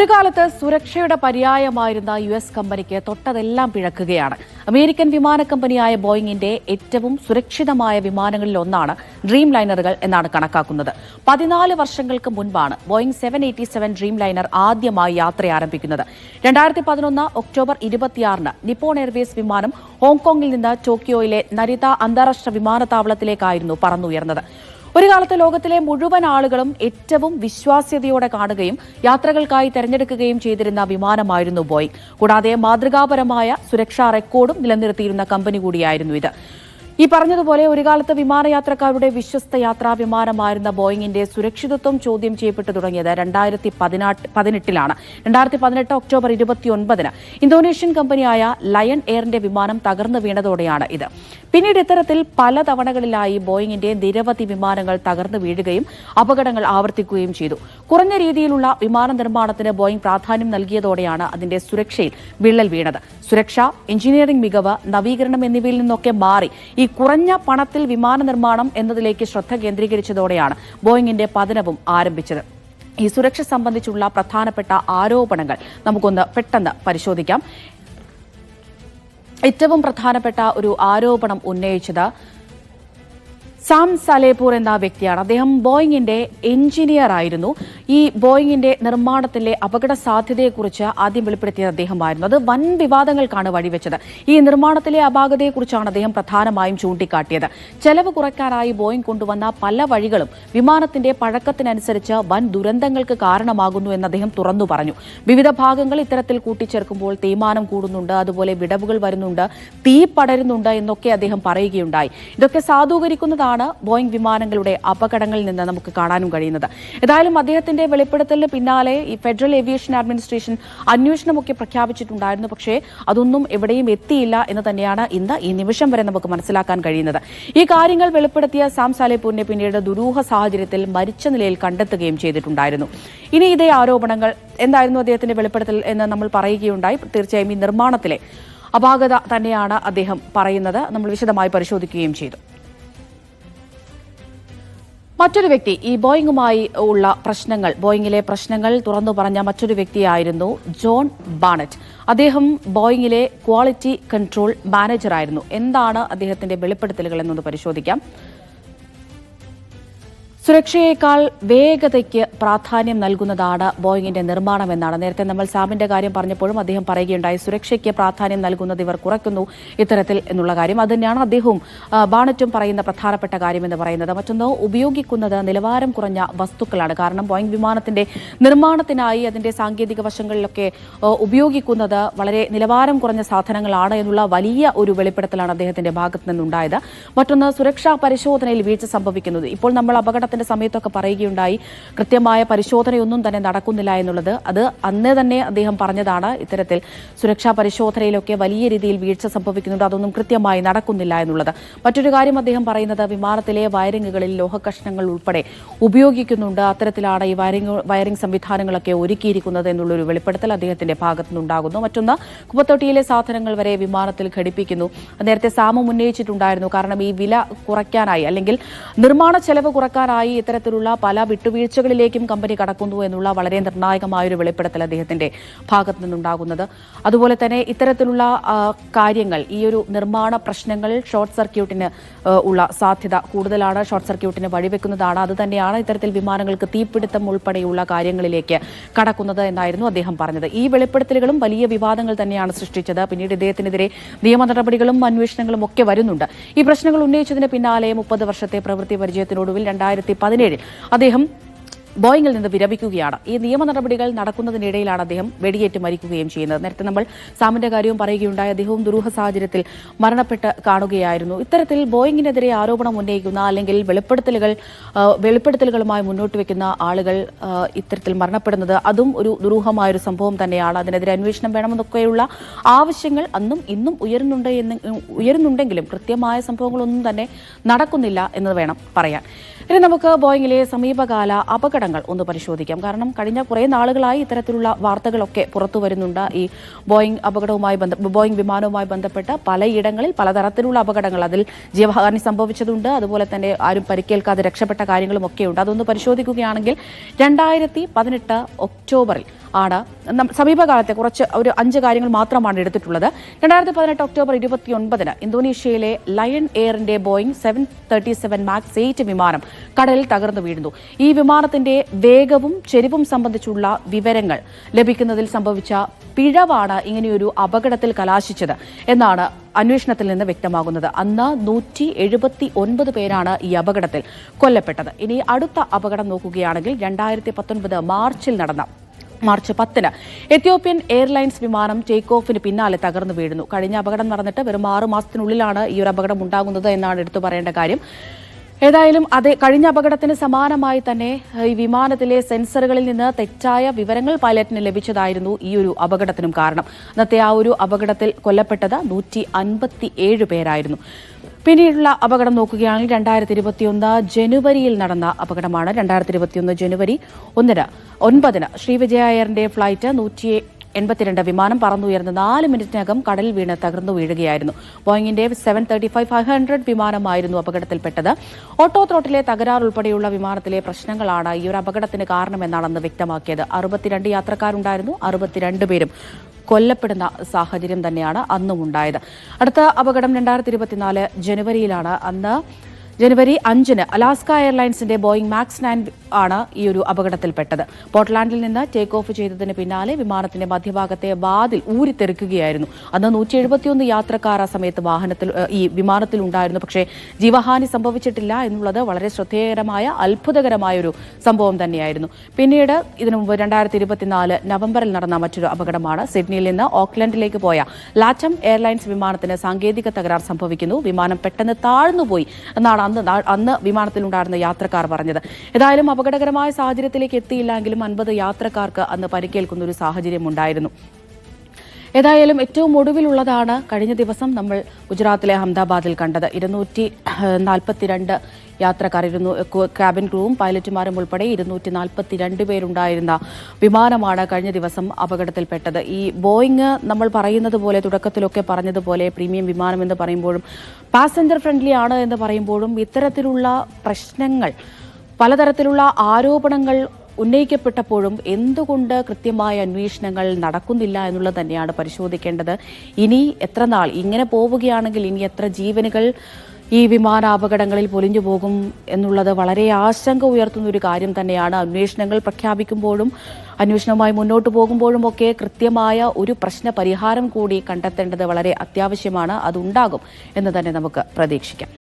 ഒരു കാലത്ത് സുരക്ഷയുടെ പര്യായമായിരുന്ന യു എസ് കമ്പനിക്ക് തൊട്ടതെല്ലാം പിഴക്കുകയാണ്. അമേരിക്കൻ വിമാന കമ്പനിയായ ബോയിങ്ങിന്റെ ഏറ്റവും സുരക്ഷിതമായ വിമാനങ്ങളിൽ ഒന്നാണ് ഡ്രീം ലൈനറുകൾ എന്നാണ് കണക്കാക്കുന്നത്. പതിനാല് വർഷങ്ങൾക്ക് മുൻപാണ് Boeing seven eighty seven Dreamliner ആദ്യമായി യാത്ര ആരംഭിക്കുന്നത്. രണ്ടായിരത്തി പതിനൊന്ന് ഒക്ടോബർ ഇരുപത്തിയാറിന് നിപ്പോൺ എയർവേസ് വിമാനം ഹോങ്കോങ്ങിൽ നിന്ന് ടോക്കിയോയിലെ നരിത അന്താരാഷ്ട്ര വിമാനത്താവളത്തിലേക്കായിരുന്നു പറന്നുയർന്നത്. ഒരു കാലത്ത് ലോകത്തിലെ മുഴുവൻ ആളുകളും ഏറ്റവും വിശ്വാസ്യതയോടെ കാണുകയും യാത്രകൾക്കായി തെരഞ്ഞെടുക്കുകയും ചെയ്തിരുന്ന വിമാനമായിരുന്നു ബോയിങ്. കൂടാതെ മാതൃകാപരമായ സുരക്ഷാ റെക്കോർഡും നിലനിർത്തിയിരുന്ന കമ്പനി കൂടിയായിരുന്നു ഇത്. ഈ പറഞ്ഞതുപോലെ ഒരു കാലത്ത് വിമാനയാത്രക്കാരുടെ വിശ്വസ്ത യാത്രാ വിമാനമായിരുന്ന ബോയിങ്ങിന്റെ സുരക്ഷിതത്വം ചോദ്യം ചെയ്യപ്പെട്ടു തുടങ്ങിയത് രണ്ടായിരത്തി പതിനെട്ടിലാണ്. രണ്ടായിരത്തി പതിനെട്ട് ഒക്ടോബർ ഇരുപത്തിയൊൻപതിന് ഇന്തോനേഷ്യൻ കമ്പനിയായ ലയൺ എയറിന്റെ വിമാനം തകർന്നു വീണതോടെയാണ് ഇത്. പിന്നീട് ഇത്തരത്തിൽ പല തവണകളിലായി ബോയിങ്ങിന്റെ നിരവധി വിമാനങ്ങൾ തകർന്നു വീഴുകയും അപകടങ്ങൾ ആവർത്തിക്കുകയും ചെയ്തു. കുറഞ്ഞ രീതിയിലുള്ള വിമാന നിർമ്മാണത്തിന് ബോയിംഗ് പ്രാധാന്യം നൽകിയതോടെയാണ് അതിന്റെ സുരക്ഷയിൽ വിള്ളൽ വീണത്. സുരക്ഷ എഞ്ചിനീയറിംഗ് മികവ് നവീകരണം എന്നിവയിൽ നിന്നൊക്കെ മാറി ഈ കുറഞ്ഞ പണത്തിൽ വിമാന നിർമ്മാണം എന്നതിലേക്ക് ശ്രദ്ധ കേന്ദ്രീകരിച്ചതോടെയാണ് ബോയിങ്ങിന്റെ പതനവും ആരംഭിച്ചത്. ഈ സുരക്ഷ സംബന്ധിച്ചുള്ള പ്രധാനപ്പെട്ട ആരോപണങ്ങൾ നമുക്കൊന്ന് പെട്ടെന്ന് പരിശോധിക്കാം. ഏറ്റവും പ്രധാനപ്പെട്ട ഒരു ആരോപണം ഉന്നയിച്ചത് സാം സലേപൂർ എന്ന വ്യക്തിയാണ്. അദ്ദേഹം ബോയിങ്ങിന്റെ എഞ്ചിനീയർ ആയിരുന്നു. ഈ ബോയിങ്ങിന്റെ നിർമ്മാണത്തിലെ അപകട സാധ്യതയെക്കുറിച്ച് ആദ്യം വെളിപ്പെടുത്തിയത് അദ്ദേഹമായിരുന്നു. അത് വൻ വിവാദങ്ങൾക്കാണ് വഴിവെച്ചത്. ഈ നിർമ്മാണത്തിലെ അപാകതയെക്കുറിച്ചാണ് അദ്ദേഹം പ്രധാനമായും ചൂണ്ടിക്കാട്ടിയത്. ചെലവ് കുറയ്ക്കാനായി ബോയിങ് കൊണ്ടുവന്ന പല വഴികളും വിമാനത്തിന്റെ പഴക്കത്തിനനുസരിച്ച് വൻ ദുരന്തങ്ങൾക്ക് കാരണമാകുന്നു എന്ന് അദ്ദേഹം തുറന്നു പറഞ്ഞു. വിവിധ ഭാഗങ്ങൾ ഇത്തരത്തിൽ കൂട്ടിച്ചേർക്കുമ്പോൾ തീമാനം കൂടുന്നുണ്ട് അതുപോലെ വിടവുകൾ വരുന്നുണ്ട് തീ പടരുന്നുണ്ട് എന്നൊക്കെ അദ്ദേഹം പറയുകയുണ്ടായി. ഇതൊക്കെ സാധൂകരിക്കുന്നതാണ് ബോയിങ് വിമാനങ്ങളുടെ അപകടങ്ങളിൽ നിന്ന് നമുക്ക് കാണാനും കഴിയുന്നത്. ഏതായാലും അദ്ദേഹത്തിന്റെ വെളിപ്പെടുത്തലിന് പിന്നാലെ ഈ ഫെഡറൽ ഏവിയേഷൻ അഡ്മിനിസ്ട്രേഷൻ അന്വേഷണമൊക്കെ പ്രഖ്യാപിച്ചിട്ടുണ്ടായിരുന്നു. പക്ഷേ അതൊന്നും എവിടെയും എത്തിയില്ല എന്ന് തന്നെയാണ് ഇന്ന് ഈ നിമിഷം വരെ നമുക്ക് മനസ്സിലാക്കാൻ കഴിയുന്നത്. ഈ കാര്യങ്ങൾ വെളിപ്പെടുത്തിയ സാം സാലേപൂരിനെ പിന്നീട് ദുരൂഹ സാഹചര്യത്തിൽ മരിച്ച നിലയിൽ കണ്ടെത്തുകയും ചെയ്തിട്ടുണ്ടായിരുന്നു. ഇനി ഇതേ ആരോപണങ്ങൾ എന്തായിരുന്നു അദ്ദേഹത്തിന്റെ വെളിപ്പെടുത്തൽ എന്ന് നമ്മൾ പറയുകയുണ്ടായി. തീർച്ചയായും ഈ നിർമ്മാണത്തിലെ അപാകത തന്നെയാണ് അദ്ദേഹം പറയുന്നത്. നമ്മൾ വിശദമായി പരിശോധിക്കുകയും ചെയ്തു. മറ്റൊരു വ്യക്തി ഈ ബോയിങ്ങുമായി ഉള്ള പ്രശ്നങ്ങൾ ബോയിങ്ങിലെ പ്രശ്നങ്ങൾ തുറന്നു പറഞ്ഞ മറ്റൊരു വ്യക്തിയായിരുന്നു ജോൺ ബാണറ്റ്. അദ്ദേഹം ബോയിങ്ങിലെ ക്വാളിറ്റി കൺട്രോൾ മാനേജറായിരുന്നു. എന്താണ് അദ്ദേഹത്തിന്റെ വെളിപ്പെടുത്തലുകൾ എന്നൊന്ന് പരിശോധിക്കാം. സുരക്ഷയേക്കാൾ വേഗതയ്ക്ക് പ്രാധാന്യം നൽകുന്നതാണ് ബോയിങ്ങിന്റെ നിർമ്മാണമെന്നാണ്. നേരത്തെ നമ്മൾ സാമിന്റെ കാര്യം പറഞ്ഞപ്പോഴും അദ്ദേഹം പറയുകയുണ്ടായി സുരക്ഷയ്ക്ക് പ്രാധാന്യം നൽകുന്നത് ഇവർ കുറയ്ക്കുന്നു ഇത്തരത്തിൽ എന്നുള്ള കാര്യം. അത് തന്നെയാണ് അദ്ദേഹവും ബാണറ്റും പറയുന്ന പ്രധാനപ്പെട്ട കാര്യം എന്ന് പറയുന്നത്. മറ്റൊന്ന് ഉപയോഗിക്കുന്നത് നിലവാരം കുറഞ്ഞ വസ്തുക്കളാണ്. കാരണം ബോയിങ് വിമാനത്തിന്റെ നിർമ്മാണത്തിനായി അതിന്റെ സാങ്കേതിക വശങ്ങളിലൊക്കെ ഉപയോഗിക്കുന്നത് വളരെ നിലവാരം കുറഞ്ഞ സാധനങ്ങളാണ് എന്നുള്ള വലിയ ഒരു വെളിപ്പെടുത്തലാണ് അദ്ദേഹത്തിന്റെ ഭാഗത്തു നിന്നുണ്ടായത്. മറ്റൊന്ന് സുരക്ഷാ പരിശോധനയിൽ വീഴ്ച സംഭവിക്കുന്നത്. ഇപ്പോൾ നമ്മൾ അപകടത്തിന്റെ സമയത്തൊക്കെ പറയുകയുണ്ടായി. കൃത്യമായ പരിശോധനയൊന്നും തന്നെ നടക്കുന്നില്ല എന്നുള്ളത് അത് അന്ന് തന്നെ അദ്ദേഹം പറഞ്ഞതാണ്. ഇത്തരത്തിൽ സുരക്ഷാ പരിശോധനയിലൊക്കെ വലിയ രീതിയിൽ വീഴ്ച സംഭവിക്കുന്നുണ്ട്. അതൊന്നും കൃത്യമായി നടക്കുന്നില്ല എന്നുള്ളത്. മറ്റൊരു കാര്യം അദ്ദേഹം പറയുന്നത് വിമാനത്തിലെ വയറിങ്ങുകളിൽ ലോഹകഷ്ണങ്ങൾ ഉൾപ്പെടെ ഉപയോഗിക്കുന്നുണ്ട്. അത്തരത്തിലാണ് ഈ വയറിംഗ് വയറിംഗ് സംവിധാനങ്ങളൊക്കെ ഒരുക്കിയിരിക്കുന്നത് എന്നുള്ളൊരു വെളിപ്പെടുത്തൽ അദ്ദേഹത്തിന്റെ ഭാഗത്തുനിന്നുണ്ടാകുന്നു. മറ്റൊന്ന് കുപ്പത്തൊട്ടിയിലെ സാധനങ്ങൾ വരെ വിമാനത്തിൽ ഘടിപ്പിക്കുന്നു. നേരത്തെ സാമം ഉന്നയിച്ചിട്ടുണ്ടായിരുന്നു. കാരണം ഈ വില കുറയ്ക്കാനായി അല്ലെങ്കിൽ നിർമ്മാണ ചെലവ് കുറയ്ക്കാനായി ഇത്തരത്തിലുള്ള പല വിട്ടുവീഴ്ചകളിലേക്കും കമ്പനി കടക്കുന്നു എന്നുള്ള വളരെ നിർണായകമായ ഒരു വെളിപ്പെടുത്തൽ അദ്ദേഹത്തിന്റെ ഭാഗത്തു നിന്നുണ്ടാകുന്നത് അതുപോലെ തന്നെ ഇത്തരത്തിലുള്ള കാര്യങ്ങൾ ഈ ഒരു നിർമ്മാണ പ്രശ്നങ്ങൾ ഷോർട്ട് സർക്യൂട്ടിന് ഉള്ള സാധ്യത കൂടുതലാണ്. ഷോർട്ട് സർക്യൂട്ടിന് വഴിവെക്കുന്നതാണ്. അത് തന്നെയാണ് ഇത്തരത്തിൽ വിമാനങ്ങൾക്ക് തീപിടുത്തം ഉൾപ്പെടെയുള്ള കാര്യങ്ങളിലേക്ക് കടക്കുന്നത് എന്നായിരുന്നു അദ്ദേഹം പറഞ്ഞത്. ഈ വെളിപ്പെടുത്തലുകളും വലിയ വിവാദങ്ങൾ തന്നെയാണ് സൃഷ്ടിച്ചത്. പിന്നീട് ഇദ്ദേഹത്തിനെതിരെ നിയമ നടപടികളും അന്വേഷണങ്ങളും ഒക്കെ വരുന്നുണ്ട്. ഈ പ്രശ്നങ്ങൾ ഉന്നയിച്ചതിന് പിന്നാലെ മുപ്പത് വർഷത്തെ പ്രവൃത്തി പരിചയത്തിനൊടുവിൽ രണ്ടായിരത്തി പതിനേഴിൽ അദ്ദേഹം ബോയിങ്ങിൽ നിന്ന് വിരമിക്കുകയാണ്. ഈ നിയമ നടപടികൾ നടക്കുന്നതിനിടയിലാണ് അദ്ദേഹം വെടിയേറ്റ് മരിക്കുകയും ചെയ്യുന്നത്. നേരത്തെ നമ്മൾ സാമിന്റെ കാര്യവും പറയുകയുണ്ടായി. അദ്ദേഹവും ദുരൂഹ സാഹചര്യത്തിൽ മരണപ്പെട്ട് കാണുകയായിരുന്നു. ഇത്തരത്തിൽ ബോയിങ്ങിനെതിരെ ആരോപണം ഉന്നയിക്കുന്ന അല്ലെങ്കിൽ വെളിപ്പെടുത്തലുകൾ വെളിപ്പെടുത്തലുകളുമായി മുന്നോട്ട് വെക്കുന്ന ആളുകൾ ഇത്തരത്തിൽ മരണപ്പെടുന്നത് അതും ഒരു ദുരൂഹമായ ഒരു സംഭവം തന്നെയാണ്. അതിനെതിരെ അന്വേഷണം വേണമെന്നൊക്കെയുള്ള ആവശ്യങ്ങൾ അന്നും ഇന്നും ഉയരുന്നുണ്ട് എന്ന് ഉയരുന്നുണ്ടെങ്കിലും കൃത്യമായ സംഭവങ്ങളൊന്നും തന്നെ നടക്കുന്നില്ല എന്ന് വേണം പറയാൻ. ഇനി നമുക്ക് ബോയിങ്ങിലെ സമീപകാല അപകടങ്ങൾ ഒന്ന് പരിശോധിക്കാം. കാരണം കഴിഞ്ഞ കുറേ നാളുകളായി ഇത്തരത്തിലുള്ള വാർത്തകളൊക്കെ പുറത്തു വരുന്നുണ്ട്. ഈ ബോയിങ് അപകടവുമായി ബന്ധ ബോയിങ് വിമാനവുമായി ബന്ധപ്പെട്ട പലയിടങ്ങളിൽ പലതരത്തിലുള്ള അപകടങ്ങൾ അതിൽ ജീവഹാനി സംഭവിച്ചതുണ്ട്. അതുപോലെ തന്നെ ആരും പരിക്കേൽക്കാതെ രക്ഷപ്പെട്ട കാര്യങ്ങളും ഒക്കെയുണ്ട്. അതൊന്ന് പരിശോധിക്കുകയാണെങ്കിൽ രണ്ടായിരത്തി പതിനെട്ട് ഒക്ടോബറിൽ ആണ്. സമീപകാലത്തെ കുറച്ച് ഒരു അഞ്ച് കാര്യങ്ങൾ മാത്രമാണ് എടുത്തിട്ടുള്ളത്. രണ്ടായിരത്തി പതിനെട്ട് ഒക്ടോബർ ഇരുപത്തി ഒൻപതിന് ഇന്തോനേഷ്യയിലെ Lion എയറിന്റെ Boeing seven thirty seven MAX eight വിമാനം കടലിൽ തകർന്നു വീഴുന്നു. ഈ വിമാനത്തിന്റെ വേഗവും ചെരിവും സംബന്ധിച്ചുള്ള വിവരങ്ങൾ ലഭിക്കുന്നതിൽ സംഭവിച്ച പിഴവാണ് ഇങ്ങനെയൊരു അപകടത്തിൽ കലാശിച്ചത് എന്നാണ് അന്വേഷണത്തിൽ നിന്ന് വ്യക്തമാകുന്നത്. അന്ന് നൂറ്റി എഴുപത്തി ഒൻപത് പേരാണ് ഈ അപകടത്തിൽ കൊല്ലപ്പെട്ടത്. ഇനി അടുത്ത അപകടം നോക്കുകയാണെങ്കിൽ രണ്ടായിരത്തി പത്തൊൻപത് മാർച്ചിൽ നടന്ന മാർച്ച് പത്തിന് എത്യോപ്യൻ എയർലൈൻസ് വിമാനം ടേക്ക് ഓഫിന് പിന്നാലെ തകർന്നു വീഴുന്നു. കഴിഞ്ഞ അപകടം നടന്നിട്ട് വെറും ആറു മാസത്തിനുള്ളിലാണ് ഈ ഒരു അപകടം ഉണ്ടാകുന്നത് എന്നാണ് എടുത്തു പറയേണ്ട കാര്യം. ഏതായാലും അതേ കഴിഞ്ഞ അപകടത്തിന് സമാനമായി തന്നെ ഈ വിമാനത്തിലെ സെൻസറുകളിൽ നിന്ന് തെറ്റായ വിവരങ്ങൾ പൈലറ്റിന് ലഭിച്ചതായിരുന്നു ഈ ഒരു അപകടത്തിനും കാരണം. അന്നത്തെ ആ ഒരു അപകടത്തിൽ കൊല്ലപ്പെട്ടത് നൂറ്റി പേരായിരുന്നു. പിന്നീടുള്ള അപകടം നോക്കുകയാണെങ്കിൽ രണ്ടായിരത്തി ഇരുപത്തിയൊന്ന് ജനുവരിയിൽ നടന്ന അപകടമാണ്. രണ്ടായിരത്തി ഇരുപത്തിയൊന്ന് ജനുവരി ഒന്നിന് ഒൻപതിന് ശ്രീവിജയ എയറിന്റെ ഫ്ലൈറ്റ് നൂറ്റി എൺപത്തിരണ്ട് വിമാനം പറന്നുയർന്ന് നാല് മിനിറ്റിനകം കടലിൽ വീണ് തകർന്നു വീഴുകയായിരുന്നു. ബോയിങ്ങിന്റെ seven thirty five five hundred വിമാനമായിരുന്നു അപകടത്തിൽപ്പെട്ടത്. ഓട്ടോ ത്രോട്ടിലെ തകരാർ ഉൾപ്പെടെയുള്ള വിമാനത്തിലെ പ്രശ്നങ്ങളാണ് ഈ ഒരു അപകടത്തിന് കാരണമെന്നാണെന്ന് വ്യക്തമാക്കിയത്. അറുപത്തിരണ്ട് യാത്രക്കാരുണ്ടായിരുന്നു. അറുപത്തിരണ്ട് പേരും കൊല്ലപ്പെടുന്ന സാഹചര്യം തന്നെയാണ് അന്നും ഉണ്ടായത്. അടുത്ത അപകടം രണ്ടായിരത്തി ഇരുപത്തിനാല് ജനുവരിയിലാണ്. അന്ന് ജനുവരി അഞ്ചിന് അലാസ്ക എയർലൈൻസിന്റെ ബോയിങ് മാക്സ് നയൻ ആണ് ഈ ഒരു അപകടത്തിൽപ്പെട്ടത്. പോർട്ട്ലാൻഡിൽ നിന്ന് ടേക്ക് ഓഫ് ചെയ്തതിന് പിന്നാലെ വിമാനത്തിന്റെ മധ്യഭാഗത്തെ വാതിൽ ഊരിത്തെറിക്കുകയായിരുന്നു. അന്ന് നൂറ്റി എഴുപത്തിയൊന്ന് യാത്രക്കാർ ആ സമയത്ത് വാഹനത്തിൽ ഈ വിമാനത്തിൽ ഉണ്ടായിരുന്നു. പക്ഷേ ജീവഹാനി സംഭവിച്ചിട്ടില്ല എന്നുള്ളത് വളരെ ശ്രദ്ധേയകരമായ അത്ഭുതകരമായ ഒരു സംഭവം തന്നെയായിരുന്നു. പിന്നീട് ഇതിനു മുമ്പ് രണ്ടായിരത്തി ഇരുപത്തിനാല് നവംബറിൽ നടന്ന മറ്റൊരു അപകടമാണ്. സിഡ്നിയിൽ നിന്ന് ഓക്ലൻഡിലേക്ക് പോയ ലാറ്റം എയർലൈൻസ് വിമാനത്തിന് സാങ്കേതിക തകരാർ സംഭവിക്കുന്നു. വിമാനം പെട്ടെന്ന് താഴ്ന്നുപോയി എന്നാണ് അന്ന് അന്ന് വിമാനത്തിലുണ്ടായിരുന്ന യാത്രക്കാർ പറഞ്ഞത്. ഏതായാലും അപകടകരമായ സാഹചര്യത്തിലേക്ക് എത്തിയില്ലെങ്കിലും അൻപത് യാത്രക്കാർക്ക് അന്ന് പരിക്കേൽക്കുന്ന ഒരു സാഹചര്യം ഉണ്ടായിരുന്നു. ഏതായാലും ഏറ്റവും ഒടുവിലുള്ളതാണ് കഴിഞ്ഞ ദിവസം നമ്മൾ ഗുജറാത്തിലെ അഹമ്മദാബാദിൽ കണ്ടത്. ഇരുന്നൂറ്റി നാൽപ്പത്തിരണ്ട് യാത്രക്കാർ ഇരുന്നു ക്യാബിൻ ക്രൂവും പൈലറ്റുമാരും ഉൾപ്പെടെ ഇരുന്നൂറ്റി നാൽപ്പത്തിരണ്ട് പേരുണ്ടായിരുന്ന വിമാനമാണ് കഴിഞ്ഞ ദിവസം അപകടത്തിൽപ്പെട്ടത്. ഈ ബോയിങ് നമ്മൾ പറയുന്നത് പോലെ തുടക്കത്തിലൊക്കെ പറഞ്ഞതുപോലെ പ്രീമിയം വിമാനം എന്ന് പറയുമ്പോഴും പാസഞ്ചർ ഫ്രണ്ട്ലി ആണ് എന്ന് പറയുമ്പോഴും ഇത്തരത്തിലുള്ള പ്രശ്നങ്ങൾ പലതരത്തിലുള്ള ആരോപണങ്ങൾ ഉന്നയിക്കപ്പെട്ടപ്പോഴും എന്തുകൊണ്ട് കൃത്യമായ അന്വേഷണങ്ങൾ നടക്കുന്നില്ല എന്നുള്ളത് തന്നെയാണ് പരിശോധിക്കേണ്ടത്. ഇനി എത്ര നാൾ ഇങ്ങനെ പോവുകയാണെങ്കിൽ ഇനി എത്ര ജീവനുകൾ ഈ വിമാനാപകടങ്ങളിൽ പൊലിഞ്ഞു പോകും എന്നുള്ളത് വളരെ ആശങ്ക ഉയർത്തുന്ന ഒരു കാര്യം തന്നെയാണ്. അന്വേഷണങ്ങൾ പ്രഖ്യാപിക്കുമ്പോഴും അന്വേഷണവുമായി മുന്നോട്ട് പോകുമ്പോഴും ഒക്കെ കൃത്യമായ ഒരു പ്രശ്ന പരിഹാരം കൂടി കണ്ടെത്തേണ്ടത് വളരെ അത്യാവശ്യമാണ്. അതുണ്ടാകും എന്ന് തന്നെ നമുക്ക് പ്രതീക്ഷിക്കാം.